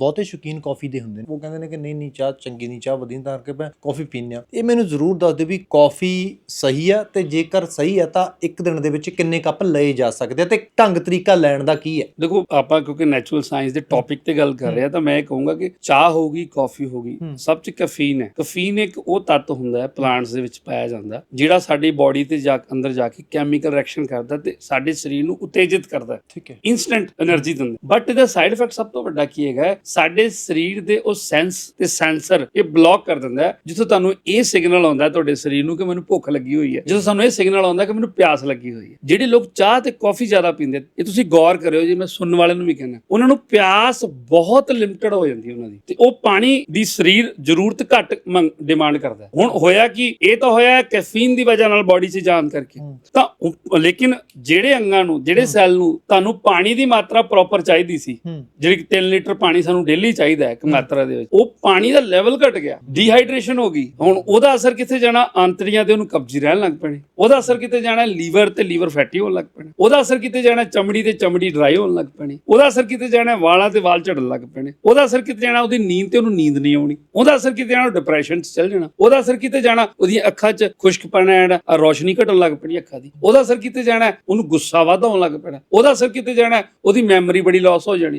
ਬਹੁਤੇ ਸ਼ੌਕੀਨ ਕਾਫੀ ਦੇ ਹੁੰਦੇ ਨੇ। ਉਹ ਕਹਿੰਦੇ ਨੇ ਕਿ ਨਹੀਂ ਨਹੀਂ ਚਾਹ ਚੰਗੀ ਨਹੀਂ ਚਾਹ ਵਧੀਆ ਤਾਂ ਕਰਕੇ ਮੈਂ ਕਾਫੀ ਪੀਂਦੇ ਆ ਇਹ ਮੈਨੂੰ ਜ਼ਰੂਰ ਦੱਸ ਦਿਓ ਵੀ ਕਾਫੀ ਸਹੀ ਆ ਤੇ ਜੇਕਰ ਸਹੀ ਆ ਤਾਂ ਇੱਕ ਦਿਨ ਦੇ ਵਿੱਚ ਕਿੰਨੇ ਕੱਪ ਲਏ ਜਾ ਸਕਦੇ ਆ ਤੇ ਢੰਗ ਤਰੀਕਾ ਲੈਣ ਦਾ ਕੀ ਹੈ ਦੇਖੋ ਆਪਾਂ ਕਿਉਂਕਿ ਨੈਚੁਰਲ ਸਾਇੰਸ ਦੇ ਟੌਪਿਕ ਤੇ ਗੱਲ ਕਰ ਰਹੇ ਆ ਤਾਂ ਮੈਂ ਕਹੂੰਗਾ ਕਿ ਚਾਹ ਹੋਗੀ ਕਾਫੀ ਹੋਗੀ ਸਭ ਚ ਕੈਫੀਨ ਹੈ। ਕੈਫੀਨ ਇੱਕ ਉਹ ਤੱਤ ਹੁੰਦਾ ਹੈ ਪਲਾਂਟਸ ਦੇ ਵਿੱਚ ਪਾਇਆ ਜਾਂਦਾ ਜਿਹੜਾ ਸਾਡੀ ਬਾਡੀ ਤੇ ਜਾ ਅੰਦਰ ਜਾ ਕੇ ਕੈਮੀਕਲ ਰਿਐਕਸ਼ਨ ਕਰਦਾ ਤੇ ਸਾਡੇ ਸਰੀਰ ਨੂੰ ਉਤੇਜਿਤ ਕਰਦਾ ਠੀਕ ਹੈ। ਇਨਸਟੈਂਟ એનર્ਜੀ ਦਿੰਦਾ ਬਟ ਇਹਦਾ ਸਾਈਡ ਇਫੈਕਟ ਸਭ ਤੋਂ ਵੱਡਾ ਕੀ ਹੈਗਾ ਸਾਡੇ ਸਰੀਰ ਦੇ ਉਹ ਸੈਂਸ ਤੇ ਸੈਂਸਰ ਇਹ ਬਲੌਕ ਕਰ ਦਿੰਦਾ ਹੈ ਜਿੱਥੋਂ ਤੁਹਾਨੂੰ ਇਹ ਸਿਗਨਲ ਆਉਂਦਾ ਤੁਹਾਡੇ ਸਰੀਰ ਨੂੰ ਕਿ ਮੈਨੂੰ ਭੁੱਖ ਲੱਗੀ ਹੋਈ ਹੈ ਜਦੋਂ ਸਾਨੂੰ ਇਹ ਸਿਗਨਲ ਆਉਂਦਾ ਕਿ ਮੈਨੂੰ ਪਿਆਸ ਲੱਗੀ ਹੋਈ ਹੈ ਜਿਹੜੇ ਲੋਕ ਚਾਹ ਤੇ ਕਾਫੀ ਜ਼ਿਆਦਾ ਪੀਂਦੇ ਇਹ ਤੁਸੀਂ ਗੌਰ ਕਰਿਓ ਜੀ ਮੈਂ ਸੁਣਨ ਵਾਲਿਆਂ ਨੂੰ ਵੀ ਕਹਿੰਦਾ ਉਹਨਾਂ ਨੂੰ ਪਿਆਸ ਬਹੁਤ ਲਿਮਟਿਡ ਹੋ ਜਾਂਦੀ ਉਹਨਾਂ ਦੀ ਤੇ ਉਹ ਪਾਣੀ ਦੀ ਸਰੀਰ ਜ਼ਰੂਰਤ ਘੱਟ ਡਿਮਾਂਡ ਕਰਦਾ। ਹੁਣ ਹੋਇਆ ਕਿ ਇਹ ਤਾਂ ਹੋਇਆ ਕੈਫੀਨ ਦੀ ਵਜ੍ਹਾ ਨਾਲ ਬਾਡੀ 'ਚ ਜਾਣ ਕਰਕੇ। ਤਾਂ ਉਹ- ਲੇਕਿਨ ਜਿਹੜੇ ਅੰਗਾਂ ਨੂੰ ਜਿਹੜੇ ਸੈੱਲ ਨੂੰ ਤੁਹਾਨੂੰ ਪਾਣੀ ਦੀ ਮਾਤਰਾ ਪ੍ਰੋਪਰ ਚਾਹੀਦੀ ਸੀ ਹੂੰ। ਜਿਹੜੀ 3 ਲੀਟਰ ਪਾਣੀ ਸਾਨੂੰ ਡੇਲੀ ਚਾਹੀਦਾ ਹੈ ਇੱਕ ਮਾਤਰਾ ਦੇ ਵਿੱਚ ਉਹ ਪਾਣੀ ਦਾ ਲੈਵਲ ਘਟ ਗਿਆ ਡੀਹਾਈਡਰੇਸ਼ਨ ਹੋ ਗਈ। ਹੁਣ ਉਹਦਾ ਅਸਰ ਕਿੱਥੇ ਜਾਣਾ? ਆਂਤੜੀਆਂ ਤੇ ਉਹਨੂੰ ਕਬਜ਼ੀ ਰਹਿਣ ਲੱਗ ਪੈਣੀ। ਉਹਦਾ ਅਸਰ ਕਿੱਥੇ ਜਾਣਾ? ਲੀਵਰ ਤੇ ਲੀਵਰ ਫੈਟੀ ਹੋਣ ਲੱਗ ਪੈਣੇ। ਉਹਦਾ ਅਸਰ ਕਿੱਥੇ ਜਾਣਾ? ਚਮੜੀ ਤੇ ਚਮੜੀ ਡਰਾਈ ਹੋਣ ਲੱਗ ਪੈਣੀ। ਉਹਦਾ ਅਸਰ ਕਿੱਥੇ ਜਾਣਾ? ਵਾਲਾਂ ਤੇ ਵਾਲ ਝੜਨ ਲੱਗ ਪੈਣੇ। ਉਹਦਾ ਅਸਰ ਕਿੱਥੇ ਜਾਣਾ? ਉਹਦੀ ਨੀਂਦ ਤੇ ਉਹਨੂੰ ਨੀਂਦ ਨਹੀਂ ਆਉਣੀ। ਉਹਦਾ ਅਸਰ ਕਿੱਥੇ ਜਾਣਾ? ਡਿਪਰੈਸ਼ਨ 'ਚ ਚੱਲ ਜਾਣਾ। ਉਹਦਾ ਅਸਰ ਕਿੱਥੇ ਜਾਣਾ? ਉਹਦੀਆਂ ਅੱਖਾਂ 'ਚ ਖੁਸ਼ਕਪਣ ਐਂਡ ਰੋਸ਼ਨੀ ਘਟਣ ਲੱਗ ਪੈਣੀ ਅੱਖਾਂ ਦੀ। ਉਹਦਾ ਉਹਦਾ ਅਸਰ ਕਿੱਥੇ ਜਾਣਾ ਉਹਨੂੰ ਗੁੱਸਾ ਵੱਧ ਆਉਣ ਲੱਗ ਪੈਣਾ। ਉਹਦਾ ਅਸਰ ਕਿੱਥੇ ਜਾਣਾ ਉਹਦੀ ਮੈਮਰੀ ਬੜੀ ਲਾਸ ਹੋ ਜਾਣੀ।